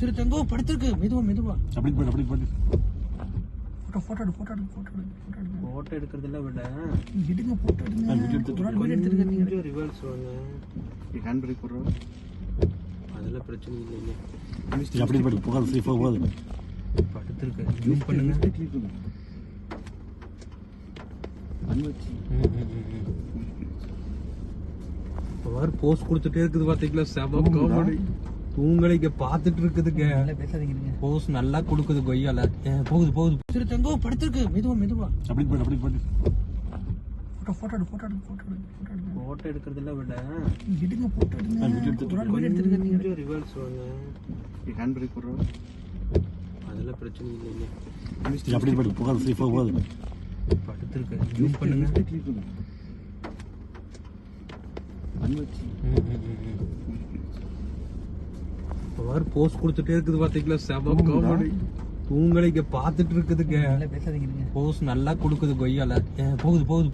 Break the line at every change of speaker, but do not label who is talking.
சரி தங்கோ படுத்திருக்கு. மெதுவா மெதுவா.
அப்படி போடு அப்படி போடு
போட்டோ போட்டோ எடு போட்டோ எடு போட்டோ எடு போட்டோ எடுங்க
போட்டோ எடுக்கிறதுல விட.
எடுங்க போட்டோ எடுங்க.
video எடுத்துட்டு
வீடியோ
ரிவர்ஸ் வாங்க.
ஹேண்ட் பிரேக் போடுறோம்
அதெல்லாம் பிரச்சனை இல்லைங்க
அப்படி போடு போகாது சேஃபாக போகாது.
படுத்துருக்கு. ஜூம் பண்ணுங்க. அவர் போஸ்ட் கொடுத்துட்டே இருக்குது பாத்தீங்களா? செம காமெடி தூங்கலைங்க பாத்துட்டு இருக்குதுங்க.
நல்லா பேசாதீங்க இருங்க.
போஸ் நல்லா கொடுக்குது கொய்யால. ஏ, போகுது போகுது.
சரி தங்கோ படுத்திருக்கு. மெதுவா மெதுவா.
அப்படி போடு அப்படி போடு.
போட்டோ போட்டோ எடு போட்டோ எடு போட்டோ எடு போட்டோ
எடுக்கிறதுல விட
எடுங்க போட்டோ எடுங்க.
கொஞ்சம் ரிவர்ஸ் வாங்க.
ஹேண்ட் பிரேக் போடுறோம்
அதெல்லாம் பிரச்சனை இல்லைங்க.
அப்படி போடு போகாது
படுத்துருக்கு. ஜூம் பண்ணுங்க. அவர் போஸ்ட் கொடுத்துட்டே இருக்குது பாத்தீங்களா? செம காமெடி தூங்கலைங்க பாத்துட்டு இருக்குதுங்க.
நல்லா பேசாதீங்க இருங்க.
போஸ் நல்லா கொடுக்குது கொய்யால. போகுது போகுது.